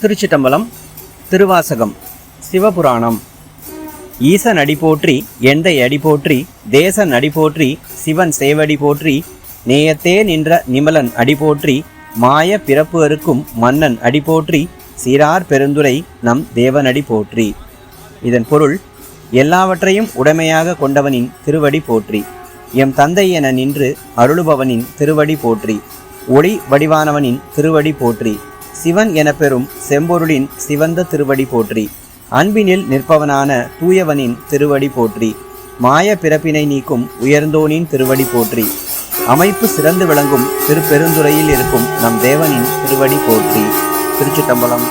திருச்சிட்டம்பலம் திருவாசகம் சிவபுராணம். ஈசன் அடி போற்றி எந்தை அடி போற்றி தேசன் அடி போற்றி சிவன் சேவடி போற்றி நேயத்தே நின்ற நிமலன் அடி போற்றி மாய பிறப்பு அறுக்கும் மன்னன் அடி போற்றி சீரார் பெருந்துரை நம் தேவனடி போற்றி. இதன் பொருள் எல்லாவற்றையும் உடைமையாக கொண்டவனின் திருவடி போற்றி. எம் தந்தை என நின்று அருளுபவனின் திருவடி போற்றி. ஒளி வடிவானவனின் திருவடி போற்றி. சிவன் என பெறும் செம்பொருளின் சிவந்த திருவடி போற்றி. அன்பினில் நிற்பவனான தூயவனின் திருவடி போற்றி. மாய பிறப்பினை நீக்கும் உயர்ந்தோனின் திருவடி போற்றி. அமைப்பு சிறந்து விளங்கும் திருப்பெருந்துறையில் இருக்கும் நம் தேவனின் திருவடி போற்றி. திருச்சிட்டம்பலம்